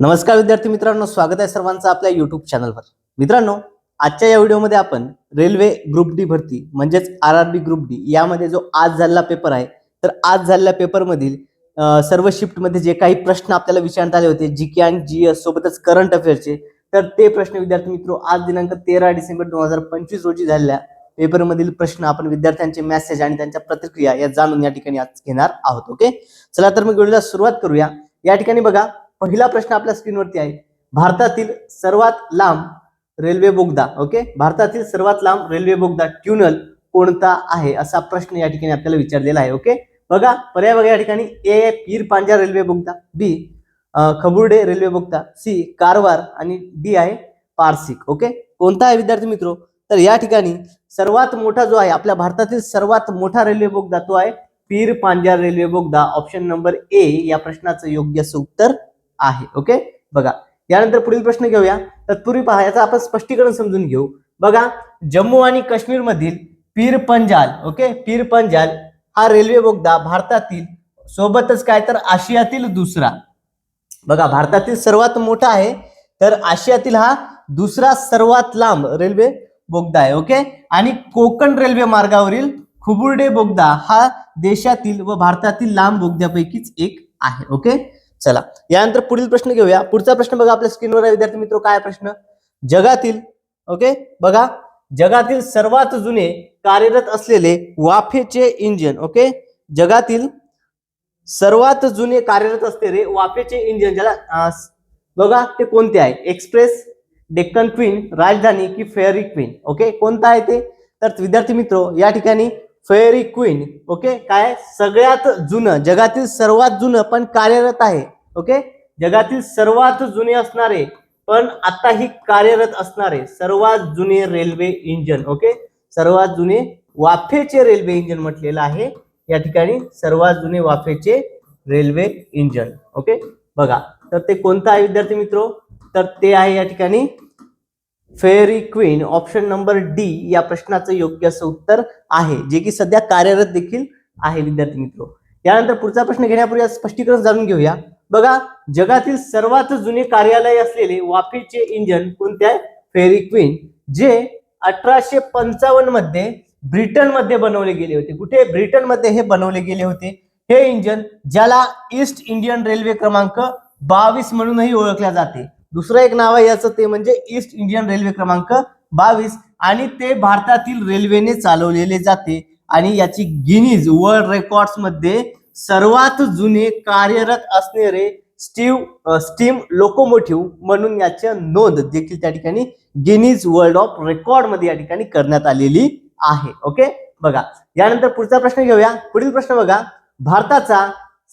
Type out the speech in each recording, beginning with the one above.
नमस्कार विद्यार्थी मित्रांनो स्वागत आहे सर्वांचं आपल्या युट्यूब चॅनलवर मित्रांनो आजच्या या व्हिडिओमध्ये आपण रेल्वे ग्रुप डी भरती म्हणजेच R R B group D यामध्ये जो आज झालेला पेपर आहे तर आज झालेल्या पेपरमधील सर्व शिफ्टमध्ये जे काही प्रश्न आपल्याला विचारण्यात आले होते जी के आणि जी एस सोबतच करंट अफेअरचे तर ते प्रश्न विद्यार्थी मित्र आज दिनांक तेरा डिसेंबर दोन हजार पंचवीस रोजी झालेल्या पेपरमधील प्रश्न आपण विद्यार्थ्यांचे मेसेज आणि त्यांच्या प्रतिक्रिया या जाणून या ठिकाणी आज घेणार आहोत ओके चला तर मग व्हिडिओला सुरुवात करूया. या ठिकाणी बघा पहिला प्रश्न आपल्या स्क्रीनवरती आहे. भारतातील सर्वात लांब रेल्वे बोगदा ओके भारतातील सर्वात लांब रेल्वे बोगदा ट्युनल कोणता आहे? असा प्रश्न या ठिकाणी आपल्याला विचारलेला आहे ओके बघा पर्याय बघा या ठिकाणी. ए पीर पांजा रेल्वे बोगदा. बी खबुर्डे रेल्वे बोगदा. सी कारवार आणि डी आहे पारसिक ओके कोणता आहे विद्यार्थी मित्र? तर या ठिकाणी सर्वात मोठा जो आहे आपल्या भारतातील सर्वात मोठा रेल्वे बोगदा तो आहे पीर पांजा रेल्वे बोगदा. ऑप्शन नंबर ए या प्रश्नाचं योग्य असं उत्तर आहे ओके बघा यानंतर पुढील प्रश्न घेऊया. तत्पूर्वी पहा याचं आपण स्पष्टीकरण समजून घेऊ. बघा जम्मू आणि काश्मीर मधील पीर पंजाल ओके पीर पंजाल हा रेल्वे बोगदा भारतातील सोबतच काय तर आशियातील दुसरा. बघा भारतातील सर्वात मोठा आहे तर आशियातील हा दुसरा सर्वात लांब रेल्वे बोगदा आहे ओके आणि कोकण रेल्वे मार्गावरील खुबुर्डे बोगदा हा देशातील व भारतातील लांब बोगद्यापैकीच एक आहे ओके चला. यानंतर पुढील प्रश्न घेऊया. पुढचा प्रश्न बघा आपल्या स्क्रीनवर आहे. विद्यार्थी मित्र काय प्रश्न? जगातील ओके बघा. जगातील सर्वात जुने कार्यरत असलेले वाफेचे इंजिन ओके जगातील सर्वात जुने कार्यरत असलेले वाफेचे इंजिन ज्याला बघा ते कोणते आहे? एक्सप्रेस डेक्कन क्वीन राजधानी की फेअरी क्वीन ओके कोणता आहे ते? तर विद्यार्थी मित्र या ठिकाणी फेअरी क्वीन ओके काय? सगळ्यात जुनं जगातील सर्वात जुनं पण कार्यरत आहे ओके जगातील सर्वात जुने असणारे पण आताही कार्यरत असणारे सर्वात जुने रेल्वे इंजन ओके सर्वात जुने वाफेचे रेल्वे इंजन म्हटलेलं आहे. या ठिकाणी सर्वात जुने वाफेचे रेल्वे इंजन ओके बघा तर ते कोणतं आहे विद्यार्थी मित्र? तर ते आहे या ठिकाणी Fairy Queen option number D या प्रश्नाचं योग्य असं उत्तर आहे जे की सध्या कार्यरत देखील आहे विद्यार्थी मित्र. यानंतर पुढचा प्रश्न घेण्यापूर्वी स्पष्टीकरण जाणून घेऊया. बघा जगातील सर्वात जुने कार्यालय असलेले वाफेचे इंजन कोणते आहे? फेरी क्वीन जे अठराशे पंचावन्नमध्ये ब्रिटनमध्ये बनवले गेले होते. कुठे? ब्रिटनमध्ये हे बनवले गेले होते. हे इंजन ज्याला ईस्ट इंडियन रेल्वे क्रमांक बावीस म्हणूनही ओळखल्या जाते. दुसरं एक नाव आहे याचं ते म्हणजे ईस्ट इंडियन रेल्वे क्रमांक बावीस. आणि ते भारतातील रेल्वेने चालवलेले जाते. आणि याची गिनीज वर्ल्ड रेकॉर्ड्समध्ये सर्वात जुने कार्यरत असणारे स्टीव स्टीम लोकोमोटिव्ह म्हणून याची नोंद देखील त्या ठिकाणी गिनीज वर्ल्ड ऑफ रेकॉर्डमध्ये या ठिकाणी करण्यात आलेली आहे. ओके बघा. यानंतर पुढचा प्रश्न घेऊया. पुढील प्रश्न बघा. भारताचा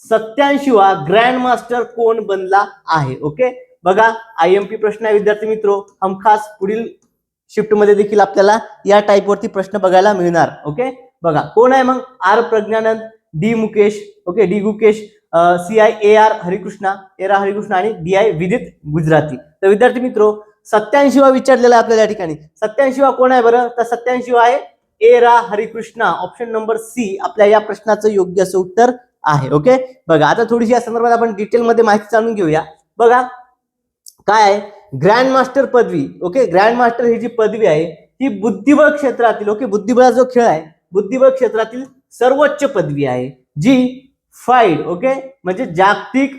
सत्याऐंशीवा ग्रँड मास्टर कोण बनला आहे? ओके बघा आय एम पी प्रश्न आहे विद्यार्थी मित्रो. हमखास पुढील शिफ्टमध्ये देखील आपल्याला या टाईपवरती प्रश्न बघायला मिळणार ओके बघा कोण आहे मग? R Praggnanandhaa D Mukesh okay D Gukesh C I A R Harikrishna era Harikrishna आणि डी आय विदित गुजराती. तर विद्यार्थी मित्रो सत्याऐंशीवा विचारलेला आहे आपल्याला या ठिकाणी. सत्याऐंशीवा कोण आहे बरं? तर सत्याऐंशीवा आहे ए रा हरिकृष्णा ऑप्शन नंबर सी आपल्या या प्रश्नाचं योग्य असं उत्तर आहे ओके बघा आता थोडीशी या संदर्भात आपण डिटेलमध्ये माहिती जाणून घेऊया. बघा काय? ग्रँड मास्टर पदवी. ओके ग्रँड मास्टर ही जी पदवी आहे ही बुद्धिबळ क्षेत्रातील ओके बुद्धिबळा जो खेळ आहे बुद्धिबळ क्षेत्रातील सर्वोच्च पदवी आहे जी फाईड ओके म्हणजे जागतिक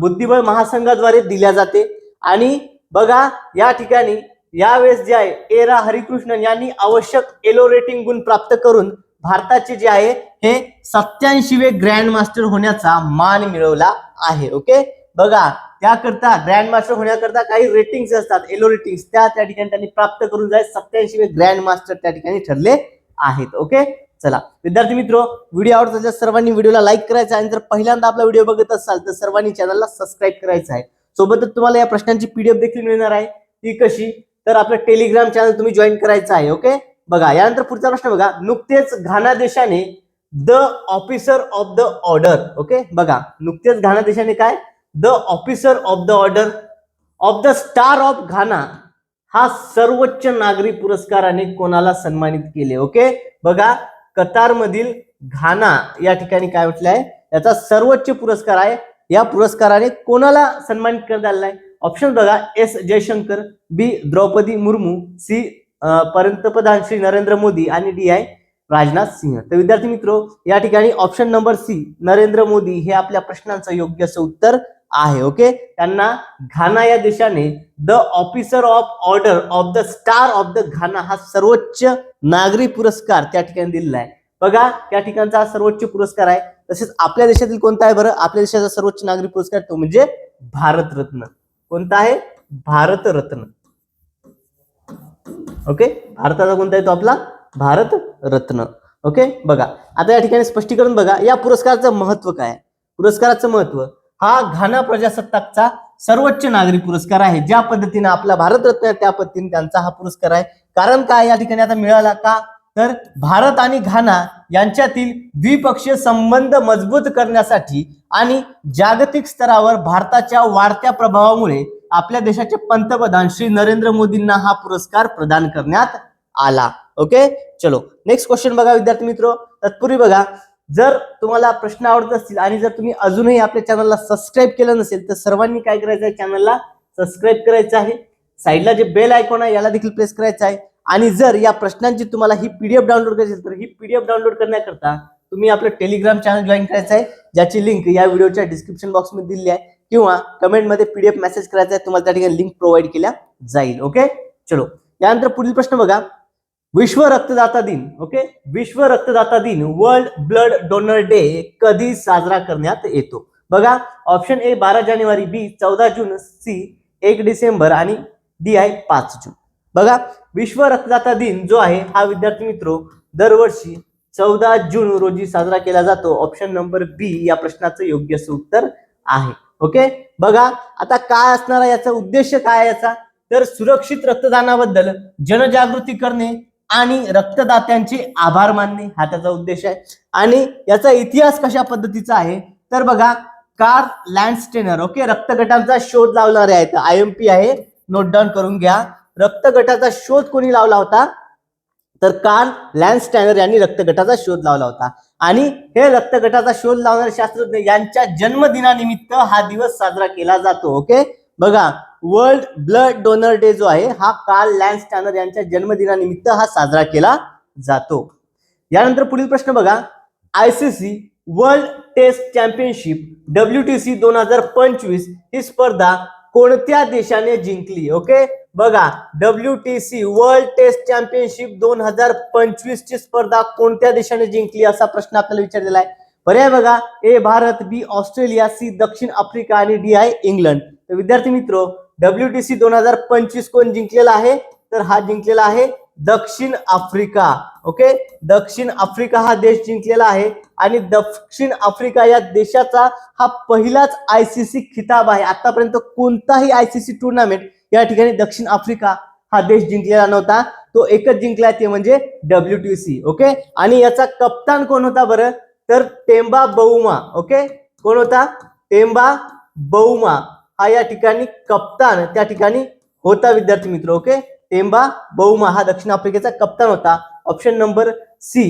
बुद्धिबळ महासंघाद्वारे दिल्या जाते. आणि बघा या ठिकाणी यावेळेस जे आहे एरा हरिकृष्णन यांनी आवश्यक एलो रेटिंग गुण प्राप्त करून भारताचे जे आहे हे सत्याऐंशीवे ग्रँड मास्टर होण्याचा मान मिळवला आहे ओके बघा त्याकरता ग्रँड मास्टर होण्याकरता काही रेटिंग्स असतात एलो रेटिंग्स त्या त्या ठिकाणी त्यांनी प्राप्त करून जाईल सत्याऐंशी ग्रँड मास्टर त्या ठिकाणी ठरले आहेत ओके चला. विद्यार्थी मित्र व्हिडिओ आवडत तर सर्वांनी व्हिडिओला लाईक करायचा आहे. आणि जर पहिल्यांदा आपला व्हिडिओ बघत असाल तर सर्वांनी चॅनलला सबस्क्राईब करायचं आहे. सोबतच तुम्हाला या प्रश्नांची पीडीएफ देखील मिळणार आहे. ती कशी? तर आपलं टेलिग्राम चॅनल तुम्ही जॉईन करायचं आहे ओके बघा यानंतर पुढचा प्रश्न बघा. नुकतेच घाना देशाने the officer of the order okay बघा नुकतेच घाना देशाने काय? The officer of the order of the star of Ghana हा सर्वोच्च नागरी पुरस्काराने कोणाला सन्मानित केले? ओके बघा कतारमधील घाना या ठिकाणी काय म्हटलंय? याचा सर्वोच्च पुरस्कार आहे. या पुरस्काराने कोणाला सन्मानित करण्यात आलेला आहे? ऑप्शन बघा S Jaishankar B Draupadi Murmu C पंतप्रधान श्री नरेंद्र मोदी आणि डी आय राजनाथ सिंह. तर विद्यार्थी मित्रो या ठिकाणी option number C Narendra Modi हे आपल्या प्रश्नांचं योग्य असं उत्तर आहे ओके त्यांना घाना या देशाने the officer of order of the star of the Ghana हा सर्वोच्च नागरी पुरस्कार त्या ठिकाणी दिलेला आहे. बघा त्या ठिकाणचा हा सर्वोच्च पुरस्कार आहे. तसेच आपल्या देशातील कोणता आहे बरं? आपल्या देशाचा सर्वोच्च नागरी पुरस्कार तो म्हणजे भारतरत्न. कोणता आहे? भारतरत्न. ओके भारताचा कोणता आहे तो आपला? भारत रत्न ओके बघा. आता या ठिकाणी स्पष्टीकरण बघा. या पुरस्काराचं महत्त्व काय आहे? पुरस्काराचं महत्त्व हा घाना प्रजासत्ताकचा सर्वोच्च नागरी पुरस्कार आहे. ज्या पद्धतीने आपला भारतरत्न आहे त्या पद्धतीने त्यांचा हा पुरस्कार आहे. कारण काय या ठिकाणी आता मिळाला का? तर भारत आणि घाना यांच्यातील द्विपक्षीय संबंध मजबूत करण्यासाठी आणि जागतिक स्तरावर भारताच्या वाढत्या प्रभावामुळे आपल्या देशाचे पंतप्रधान श्री नरेंद्र मोदींना हा पुरस्कार प्रदान करण्यात आला. ओके? चलो नेक्स्ट क्वेश्चन बघा विद्यार्थी मित्र. तत्पूर्वी बघा जर तुम्हाला प्रश्न आवडत असतील आणि जर तुम्ही अजूनही आपल्या चॅनलला सबस्क्राईब केलं नसेल तर सर्वांनी काय करायचं आहे चॅनलला सबस्क्राईब करायचं आहे. साईडला जे बेल आयकॉन आहे याला देखील प्रेस करायचं आहे. आणि जर या प्रश्नांची तुम्हाला ही पीडीएफ डाउनलोड करायची असेल तर ही पीडीएफ डाउनलोड करण्याकरता तुम्ही आपलं टेलिग्राम चॅनल जॉईन करायचं आहे ज्याची लिंक या व्हिडिओच्या डिस्क्रिप्शन बॉक्समध्ये दिली आहे किंवा कमेंटमध्ये पीडीएफ मेसेज करायचा आहे तुम्हाला त्या ठिकाणी लिंक प्रोव्हाइड केल्या जाईल. ओके चलो. यानंतर पुढील प्रश्न बघा. विश्व रक्तदाता दिन ओके विश्व रक्तदाता दिन वर्ल्ड ब्लड डोनर डे कधी साजरा करण्यात येतो? बघा ऑप्शन ए बारा जानेवारी बी चौदा जून सी एक डिसेंबर आणि डी आहे पाच जून. बघा विश्व रक्तदाता दिन जो आहे हा विद्यार्थी मित्र दरवर्षी चौदा जून रोजी साजरा केला जातो. ऑप्शन नंबर बी या प्रश्नाचं योग्य उत्तर आहे ओके बघा आता काय असणार आहे याचा उद्देश काय याचा? तर सुरक्षित रक्तदानाबद्दल जनजागृती करणे आणि रक्तदात्यांचे आभार मानणे हा त्याचा उद्देश आहे. आणि याचा इतिहास कशा पद्धतीचा आहे? तर बघा कार लँडस्टेनर ओके? रक्तगटांचा शोध लावणारे आहेत. आय एम पी आहे. नोट डाऊन करून घ्या. रक्तगटाचा शोध कोणी लावला होता? तर कार्ल लँडस्टेनर यांनी रक्तगटाचा शोध लावला होता. आणि हे रक्तगटाचा शोध लावणारे शास्त्रज्ञ यांच्या जन्मदिनानिमित्त हा दिवस साजरा केला जातो ओके? बघा वर्ल्ड ब्लड डोनर डे जो आहे हा कार्ल लँडस्टॅनर यांच्या जन्मदिनानिमित्त हा साजरा केला जातो. यानंतर पुढील प्रश्न बघा. ICC world test championship W T C दोन हजार पंचवीस ही स्पर्धा कोणत्या देशाने जिंकली? ओके बघा. W T C world test championship दोन हजार पंचवीस ची स्पर्धा कोणत्या देशाने जिंकली असा प्रश्न आपल्याला विचारलेला आहे. पर्याय बघा. A Bharat B Australia C दक्षिण आफ्रिका आणि डी आहे इंग्लंड. तर विद्यार्थी मित्र डब्ल्यू टी सी दोन हजार पंचवीस कोण जिंकलेला आहे? तर हा जिंकलेला आहे दक्षिण आफ्रिका ओके दक्षिण आफ्रिका हा देश जिंकलेला आहे आणि दक्षिण आफ्रिका या देशाचा हा पहिलाच आयसीसी खिताब आहे. आतापर्यंत कोणताही आयसीसी टुर्नामेंट या ठिकाणी दक्षिण आफ्रिका हा देश जिंकलेला नव्हता. तो एकच जिंकला ते म्हणजे डब्ल्यू टी सी ओके आणि याचा कप्तान कोण होता बरं? तर टेंबा बौमा ओके कोण होता? टेंबा बौमा हा या ठिकाणी कप्तान त्या ठिकाणी होता विद्यार्थी मित्र ओके? टेंबा बहुमा हा दक्षिण आफ्रिकेचा कप्तान होता. ऑप्शन नंबर सी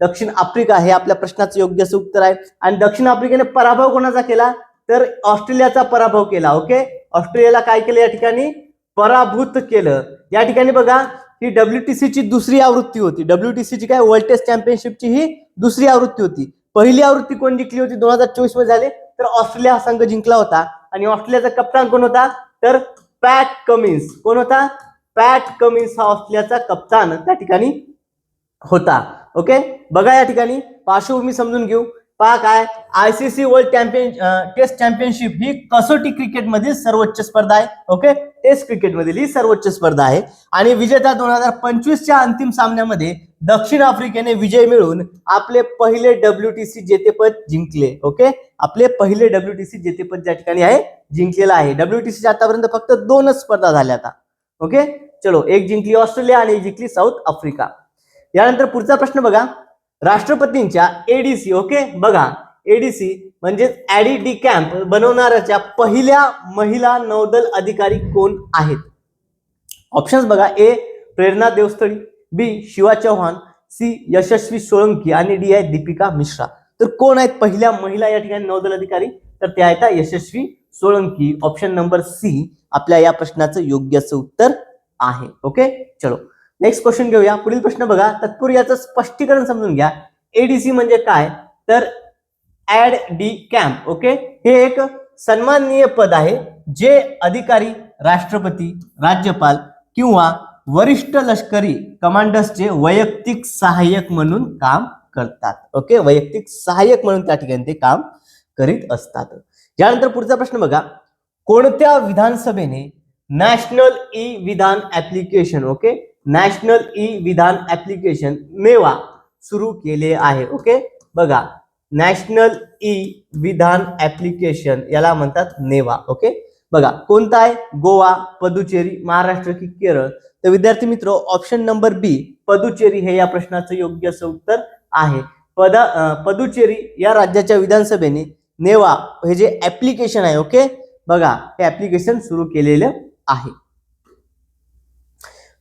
दक्षिण आफ्रिका हे आपल्या प्रश्नाचं योग्य असं उत्तर आहे. आणि दक्षिण आफ्रिकेने पराभव कोणाचा केला? तर ऑस्ट्रेलियाचा पराभव केला ओके? ऑस्ट्रेलियाला काय केलं या ठिकाणी? पराभूत केलं. या ठिकाणी बघा ही डब्ल्यू टी ची दुसरी आवृत्ती होती. डब्ल्यू टी ची काय? वर्ल्ड टेस्ट चॅम्पियनशिपची ही दुसरी आवृत्ती होती. पहिली आवृत्ती कोण जिंकली होती? दोन हजार चोवीसमध्ये झाले. तर ऑस्ट्रेलिया हा संघ जिंकला होता. आणि ऑस्ट्रेलियाचा कप्तान कोण होता? तर पॅट कमिन्स. कोण होता? पॅट कमिन्स हा ऑस्ट्रेलियाचा कप्तान त्या ठिकाणी होता. ओके? बघा या ठिकाणी. पार्श्वभूमी समजून घेऊ. पहा काय ICC world champion test championship ही कसोटी क्रिकेटमधील सर्वोच्च स्पर्धा आहे ओके? टेस्ट क्रिकेटमधील ही सर्वोच्च स्पर्धा आहे. आणि विजेता दोन हजार पंचवीसच्या अंतिम सामन्यामध्ये दक्षिण आफ्रिकेने विजय मिळवून आपले पहिले डब्ल्यू टी सी जेतेपद जिंकले ओके? आपले पहिले डब्ल्यू टी सी जेतेपद ज्या ठिकाणी आहे जिंकलेलं आहे. डब्ल्यू टी सी आतापर्यंत फक्त दोनच स्पर्धा झाल्या आता ओके? चलो एक जिंकली ऑस्ट्रेलिया आणि एक जिंकली साऊथ आफ्रिका. यानंतर पुढचा प्रश्न बघा. राष्ट्रपतींच्या एडीसी ओके बघा एडीसी म्हणजेच ऍडी डी कॅम्प बनवणाऱ्याच्या पहिल्या महिला नौदल अधिकारी कोण आहेत? ऑप्शन्स बघा A Prerna Devasthali B Shiva Chauhan C Yashasvi Solanki आणि डी आहे दीपिका मिश्रा. तर कोण आहेत पहिल्या महिला या ठिकाणी नौदल अधिकारी? तर त्या आहेत Yashasvi Solanki. Option number C आपल्या या प्रश्नाचं योग्य असं उत्तर आहे ओके चलो. नेक्स्ट क्वेश्चन घेऊया. पुढील प्रश्न बघा. तत्पूर्वी याचं स्पष्टीकरण समजून घ्या. एडीसी म्हणजे काय? तर ऍड डी कॅम्प ओके हे एक सन्माननीय पद आहे. जे अधिकारी राष्ट्रपती राज्यपाल किंवा वरिष्ठ लष्करी कमांडर्सचे वैयक्तिक सहाय्यक म्हणून काम करतात ओके वैयक्तिक सहाय्यक म्हणून त्या ठिकाणी ते काम करीत असतात. यानंतर पुढचा प्रश्न बघा. कोणत्या विधानसभेने national e Vidhan application okay national e Vidhan application मेवा सुरू केले आहे ओके? बघा नॅशनल ई विधान ऍप्लिकेशन याला म्हणतात नेवा ओके? बघा कोणता आहे? गोवा पदुचेरी महाराष्ट्र की केरळ? तर विद्यार्थी मित्र ऑप्शन नंबर बी पदुचेरी हे या प्रश्नाचं योग्य असं उत्तर आहे. पद पदुचेरी या राज्याच्या विधानसभेने नेवा हे जे ऍप्लिकेशन आहे ओके? बघा हे ऍप्लिकेशन सुरू केलेलं आहे.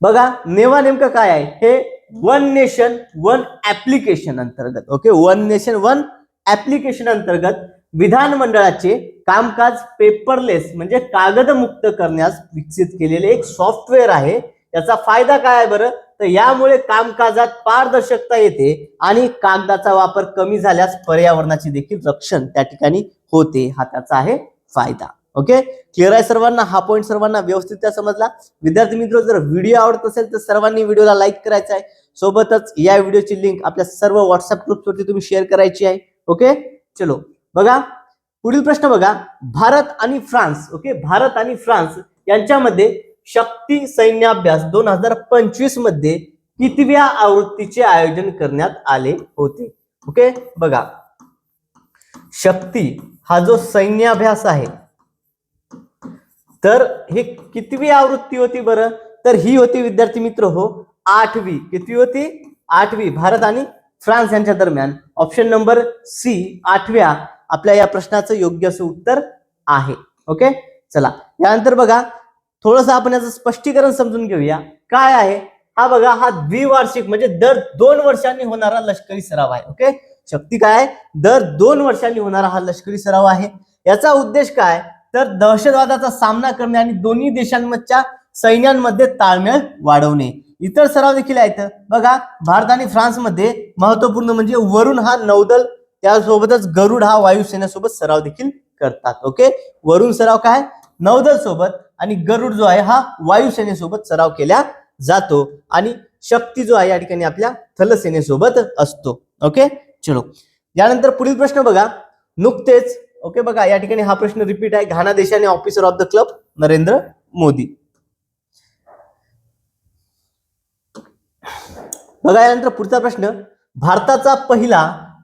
बघा नेवा नेमकं काय आहे? हे वन नेशन वन ऍप्लिकेशन अंतर्गत okay one nation one application अंतर्गत विधानमंडळाचे कामकाज पेपरलेस म्हणजे कागदमुक्त करण्यास विकसित केलेले एक सॉफ्टवेअर आहे. याचा फायदा काय आहे बरं? तर यामुळे कामकाजात पारदर्शकता येते आणि कागदाचा वापर कमी झाल्यास पर्यावरणाचे देखील रक्षण त्या ठिकाणी होते. हा त्याचा आहे फायदा. ओके क्लिअर आहे सर्वांना? हा पॉईंट सर्वांना व्यवस्थित समजला. विद्यार्थी मित्र जर व्हिडिओ आवडत असेल तर सर्वांनी व्हिडिओला लाईक करायचा आहे. सोबतच या व्हिडिओची लिंक आपल्या सर्व व्हॉट्सअप ग्रुपवरती तुम्ही शेअर करायची आहे. ओके चलो. बघा. पुढील प्रश्न बघा. भारत आणि फ्रान्स. ओके भारत आणि फ्रान्स यांच्यामध्ये शक्ती सैन्याभ्यास दोन हजार पंचवीसमध्ये कितव्या आवृत्तीचे आयोजन करण्यात आले होते? ओके बघा. शक्ती हा जो सैन्याभ्यास आहे तर हे कितवी आवृत्ती होती बरं? तर ही होती विद्यार्थी मित्र हो आठवी. किती होती? आठवी. भारत आणि फ्रान्स यांच्या दरम्यान. ऑप्शन नंबर सी आठव्या आपल्या या प्रश्नाचं योग्य असं उत्तर आहे. ओके चला. यानंतर बघा थोडंसं आपण याचं स्पष्टीकरण समजून घेऊया. काय आहे? हा बघा हा द्विवार्षिक म्हणजे दर दोन वर्षांनी होणारा लष्करी सराव आहे. ओके शक्ती काय दर दोन वर्षांनी होणारा हा लष्करी सराव आहे. याचा उद्देश काय? तर दहशतवादाचा सामना करणे आणि दोन्ही देशांमधच्या सैन्यांमध्ये ताळमेळ वाढवणे. इतर सराव देखील आहेत. बघा भारत आणि फ्रान्समध्ये महत्त्वपूर्ण म्हणजे वरुण हा नौदल त्यासोबतच गरुड हा वायुसेनेसोबत सराव देखील करतात. ओके? वरुण सराव काय? नौदल सोबत आणि गरुड जो आहे हा वायुसेनेसोबत सराव केला जातो आणि शक्ती जो आहे या ठिकाणी आपल्या थलसेनेसोबत असतो. ओके? चलो. यानंतर पुढील प्रश्न बघा. नुकतेच ओके बघा या ठिकाणी हा प्रश्न रिपीट आहे. घाना देशाने officer of the club Narendra Modi. बघा यानंतर पुढचा प्रश्न. भारताचा पहिला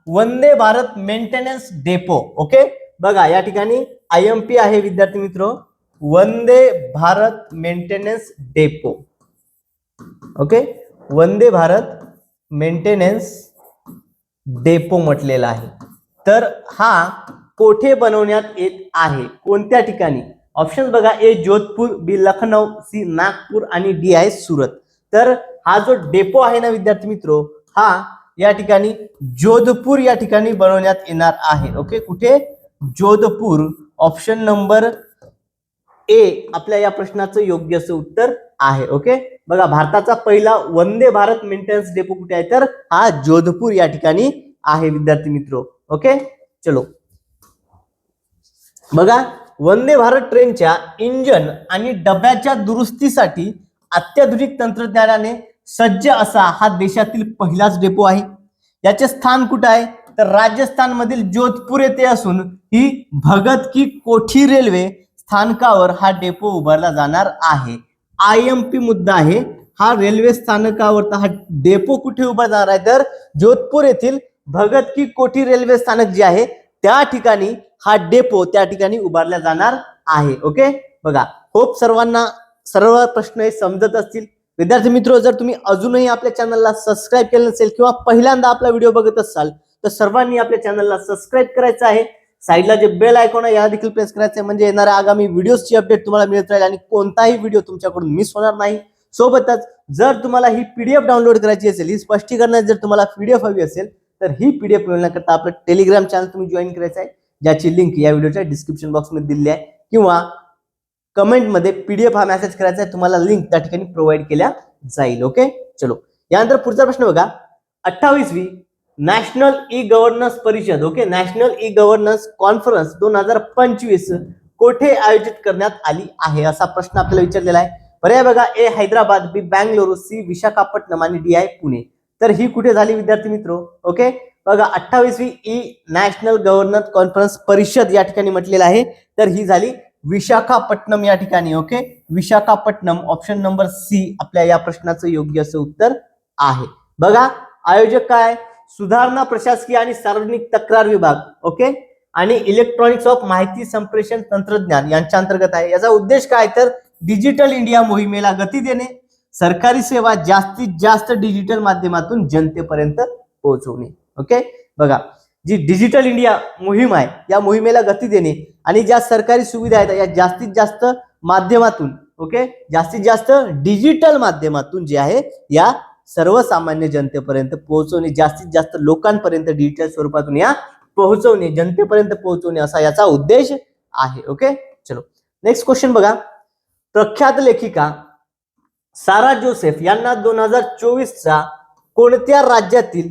Vande Bharat maintenance depot okay बघा या ठिकाणी आय एम पी आहे विद्यार्थी मित्र. Vande Bharat maintenance depot okay Vande Bharat maintenance depot म्हटलेला आहे. तर हा कोठे बनवण्यात येत आहे? कोणत्या ठिकाणी? ऑप्शन बघा A Jodhpur B Lucknow C Nagpur आणि डी आहे सुरत. तर हा जो डेपो आहे ना विद्यार्थी मित्रो हा या ठिकाणी जोधपूर या ठिकाणी बनवण्यात येणार आहे. ओके कुठे? जोधपूर. ऑप्शन नंबर ए आपल्या या प्रश्नाचं योग्य असं उत्तर आहे. ओके बघा भारताचा पहिला वंदे भारत मेंटेनन्स डेपो कुठे आहे? तर हा जोधपूर या ठिकाणी आहे विद्यार्थी मित्रो. ओके चलो. बघा वंदे भारत ट्रेनच्या इंजन आणि डब्याच्या दुरुस्तीसाठी अत्याधुनिक तंत्रज्ञानाने सज्ज असा हा देशातील पहिलाच डेपो आहे. याचे स्थान कुठं आहे? तर राजस्थान मधील जोधपूर येथे असून ही भगत की कोठी रेल्वे स्थानकावर हा डेपो उभारला जाणार आहे. आय एम पी मुद्दा आहे. हा रेल्वे स्थानकावर हा डेपो कुठे उभा जाणार आहे? तर जोधपूर येथील भगत की कोठी रेल्वे स्थानक जे आहे त्या ठिकाणी हा डेपो त्या ठिकाणी उभारला जाणार आहे ओके? बघा होप सर्वांना सर्व प्रश्न हे समजत असतील. विद्यार्थी मित्र जर तुम्ही अजूनही आपल्या चॅनलला सबस्क्राईब केलं नसेल किंवा पहिल्यांदा आपला व्हिडिओ बघत असाल तर सर्वांनी आपल्या चॅनलला सबस्क्राईब करायचं आहे. साईडला जे बेल आयकॉन आहे याला देखील प्रेस करायचं आहे म्हणजे येणाऱ्या आगामी व्हिडिओची अपडेट तुम्हाला मिळत राहील आणि कोणताही व्हिडिओ तुमच्याकडून मिस होणार नाही. सोबतच जर तुम्हाला ही पीडीएफ डाउनलोड करायची असेल ही स्पष्टीकरणात जर तुम्हाला पीडीएफ हवी असेल तर ही पीडीएफ मिळवण्याकरता आपलं टेलिग्राम चॅनल तुम्ही जॉईन करायचं आहे. ज्याची लिंक या व्हिडिओच्या डिस्क्रिप्शन बॉक्समध्ये दिली आहे. किंवा कमेंटमध्ये पीडीएफ हा मेसेज करायचा आहे तुम्हाला लिंक त्या ठिकाणी प्रोव्हाइड केल्या जाईल ओके चलो. यानंतर पुढचा प्रश्न बघा. अठ्ठावीसवी नॅशनल ई गव्हर्नन्स परिषद okay national e governance conference दोन हजार पंचवीस कोठे आयोजित करण्यात आली आहे? असा प्रश्न आपल्याला विचारलेला आहे. पर्याय बघा. A Hyderabad B Bangalore C Visakhapatnam आणि डी आय पुणे. तर ही कुठे झाली विद्यार्थी मित्र? ओके बघा अठ्ठावीसवी ई नॅशनल गव्हर्नन्स कॉन्फरन्स परिषद या ठिकाणी म्हटलेलं आहे. तर ही झाली विशाखापट्टणम या ठिकाणी okay? Visakhapatnam option number C आपल्या या प्रश्नाचं योग्य असं उत्तर आहे. बघा आयोजक काय? सुधारणा प्रशासकीय आणि सार्वजनिक तक्रार विभाग ओके? आणि इलेक्ट्रॉनिक्स ऑफ माहिती संप्रेषण तंत्रज्ञान यांच्या अंतर्गत आहे. याचा उद्देश काय? तर डिजिटल इंडिया मोहिमेला गती देणे सरकारी सेवा जास्तीत जास्त डिजिटल माध्यमातून जनतेपर्यंत पोहोचवणे. ओके? बघा जी डिजिटल इंडिया मोहीम आहे या मोहिमेला गती देणे आणि ज्या सरकारी सुविधा आहेत या जास्तीत जास्त माध्यमातून ओके? जास्तीत जास्त डिजिटल माध्यमातून जे आहे या सर्वसामान्य जनतेपर्यंत पोहोचवणे जास्तीत जास्त लोकांपर्यंत डिजिटल स्वरूपातून या पोहोचवणे जनतेपर्यंत पोहोचवणे असा याचा उद्देश आहे ओके? चलो नेक्स्ट क्वेश्चन बघा. प्रख्यात लेखिका सारा जोसेफ यांना दोन हजार चोवीसचा कोणत्या राज्यातील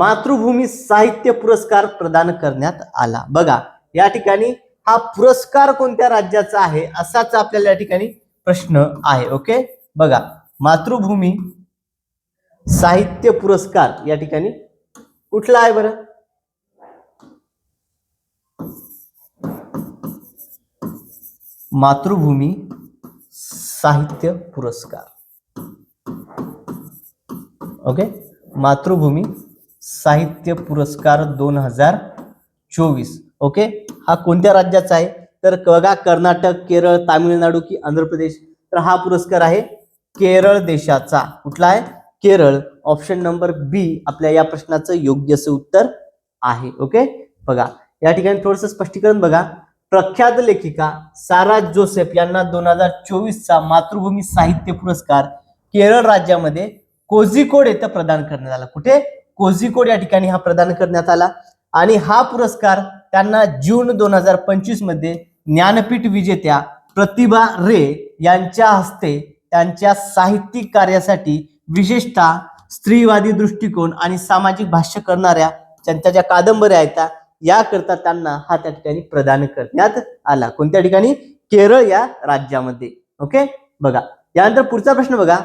मातृभूमी साहित्य पुरस्कार प्रदान करण्यात आला. बघा या ठिकाणी हा पुरस्कार कोणत्या राज्याचा आहे असाच आपल्याला या ठिकाणी प्रश्न आहे ओके? बघा मातृभूमी साहित्य पुरस्कार या ठिकाणी कुठला आहे बरं? मातृभूमी साहित्य पुरस्कार. ओके? मातृभूमी साहित्य पुरस्कार दोन हजार चोवीस. ओके हा कोणत्या राज्याचा आहे? तर बघा कर्नाटक केरळ तामिळनाडू की आंध्र प्रदेश. तर हा पुरस्कार आहे केरळ देशाचा. कुठला आहे? केरळ. ऑप्शन नंबर बी आपल्या या प्रश्नाचं योग्य असं उत्तर आहे. ओके बघा या ठिकाणी थोडस स्पष्टीकरण बघा. प्रख्यात लेखिका सारा जोसेफ यांना दोन हजार चोवीसचा मातृभूमी साहित्य पुरस्कार केरळ राज्यामध्ये कोझिकोड येथे प्रदान करण्यात आला. कुठे? कोझिकोड या ठिकाणी हा प्रदान करण्यात आला. आणि हा पुरस्कार त्यांना जून दोन हजार पंचवीसमध्ये ज्ञानपीठ विजेत्या प्रतिभा रे यांच्या हस्ते त्यांच्या साहित्यिक कार्यासाठी विशेषतः स्त्रीवादी दृष्टिकोन आणि सामाजिक भाष्य करणाऱ्या त्यांच्या ज्या कादंबऱ्या आहेत याकरता त्यांना हा त्या ठिकाणी प्रदान करण्यात आला. कोणत्या ठिकाणी? केरळ या राज्यामध्ये. ओके? बघा. यानंतर पुढचा प्रश्न बघा.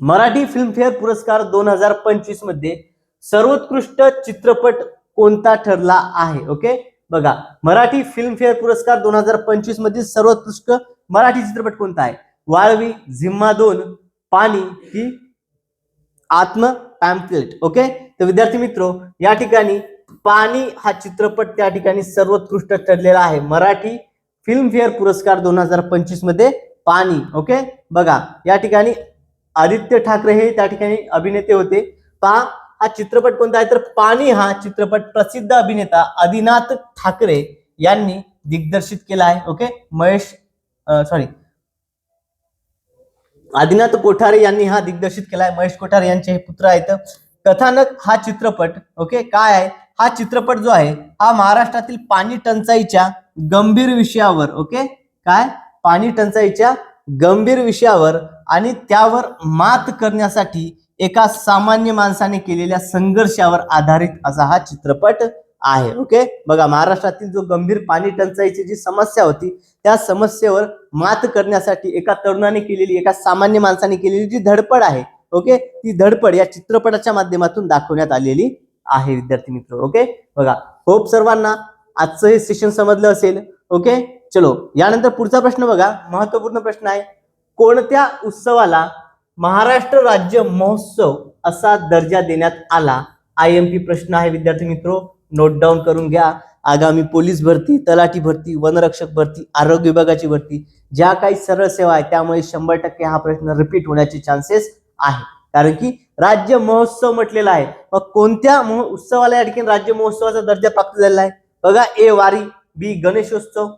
मराठी फिल्मफेअर पुरस्कार दोन हजार पंचवीसमध्ये सर्वोत्कृष्ट चित्रपट कोणता ठरला आहे? ओके? बघा मराठी फिल्मफेअर पुरस्कार दोन हजार पंचवीस मधील सर्वोत्कृष्ट मराठी चित्रपट कोणता आहे? वाळवी झिम्मा दोन पाणी ही आत्म पॅम्पलेट ओके? तर विद्यार्थी मित्रो या ठिकाणी पाणी हा चित्रपट त्या ठिकाणी सर्वोत्कृष्ट ठरलेला आहे. मराठी फिल्मफेअर पुरस्कार दोन हजार पंचवीसमध्ये पाणी. ओके? बघा या ठिकाणी आदित्य ठाकरे हे त्या ठिकाणी अभिनेते होते. पहा हा चित्रपट कोणता आहे? तर पाणी हा चित्रपट प्रसिद्ध अभिनेता आदिनाथ ठाकरे यांनी दिग्दर्शित केला आहे. ओके? महेश सॉरी आदिनाथ कोठारे यांनी हा दिग्दर्शित केला आहे. महेश कोठारे यांचे हे पुत्र आहेत. कथानक हा चित्रपट ओके काय आहे? हा चित्रपट जो आहे हा महाराष्ट्रातील पाणी टंचाईच्या गंभीर विषयावर ओके? काय? पाणी टंचाईच्या गंभीर विषयावर आणि त्यावर मात करण्यासाठी एका सामान्य माणसाने केलेल्या संघर्षावर आधारित असा हा चित्रपट आहे ओके बघा महाराष्ट्रातील जो गंभीर पाणी टंचाईची जी समस्या होती त्या समस्येवर मात करण्यासाठी एका तरुणाने केलेली एका सामान्य माणसाने केलेली जी धडपड आहे ओके ती धडपड या चित्रपटाच्या माध्यमातून दाखवण्यात आलेली आहे विद्यार्थी मित्र ओके बघा होप सर्वांना आजचं हे सेशन समजलं असेल ओके चलो यानंतर पुढचा प्रश्न बघा. महत्त्वपूर्ण प्रश्न आहे. कोणत्या उत्सवाला महाराष्ट्र राज्य महोत्सव असा दर्जा देण्यात आला? आय एम पी प्रश्न आहे विद्यार्थी मित्रो. नोट डाऊन करून घ्या. आगामी पोलीस भरती तलाठी भरती वनरक्षक भरती आरोग्य विभागाची भरती ज्या काही सरळ सेवा आहे त्यामुळे शंभर टक्के हा प्रश्न रिपीट होण्याचे चान्सेस आहे कारण की राज्य महोत्सव म्हटलेला आहे. मग कोणत्या उत्सवाला या ठिकाणी राज्य महोत्सवाचा दर्जा प्राप्त झालेला आहे? बघा ए वारी बी गणेशोत्सव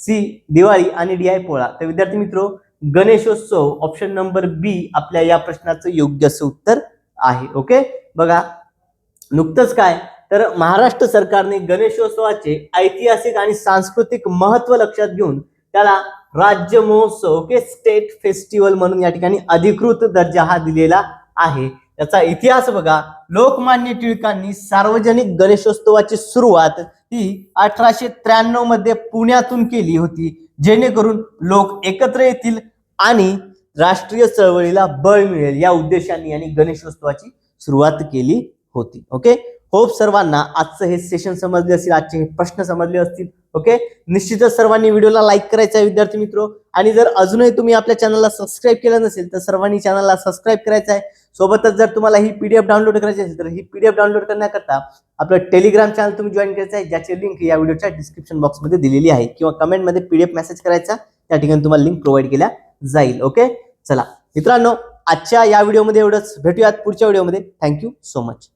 सी दिवाळी आणि डी आय पोळा. तर विद्यार्थी मित्रो गणेशोत्सव ऑप्शन नंबर बी आपल्या या प्रश्नाचं योग्य असं उत्तर आहे ओके बघा नुकतंच काय? तर महाराष्ट्र सरकारने गणेशोत्सवाचे ऐतिहासिक आणि सांस्कृतिक महत्त्व लक्षात घेऊन त्याला राज्य महोत्सव ओके स्टेट फेस्टिवल म्हणून या ठिकाणी अधिकृत दर्जा हा दिलेला आहे. त्याचा इतिहास बघा. लोकमान्य टिळकांनी सार्वजनिक गणेशोत्सवाची सुरुवात ती अठराशे त्र्याण्णवमध्ये पुण्यातून केली होती. जेणेकरून लोक एकत्र येतील आणि राष्ट्रीय चळवळीला बळ मिळेल या उद्देशाने यांनी गणेशोत्सवाची सुरुवात केली होती. ओके होप सर्वांना आजचं हे सेशन समजले असेल आजचे हे प्रश्न समजले असतील. ओके निश्चितच सर्वांनी व्हिडिओला लाईक करायचा आहे विद्यार्थी मित्र. आणि जर अजूनही तुम्ही आपल्या चॅनलला सबस्क्राईब केलं नसेल तर सर्वांनी चॅनलला सबस्क्राईब करायचं आहे. सोबतच जर तुम्हाला ही पीडीएफ डाउनलोड करायची असेल तर ही पीडीएफ डाउनलोड करण्याकरता आपलं टेलिग्राम चॅनल तुम्ही जॉईन करायचं आहे ज्याची लिंक या व्हिडिओच्या डिस्क्रिप्शन बॉक्समध्ये दिलेली आहे. किंवा कमेंटमध्ये पीडीएफ मेसेज करायचा त्या ठिकाणी तुम्हाला लिंक प्रोव्हाइड केल्या जाईल. ओके चला. मित्रांनो आजच्या या व्हिडिओमध्ये एवढंच. भेटूयात पुढच्या व्हिडिओमध्ये थँक्यू सो मच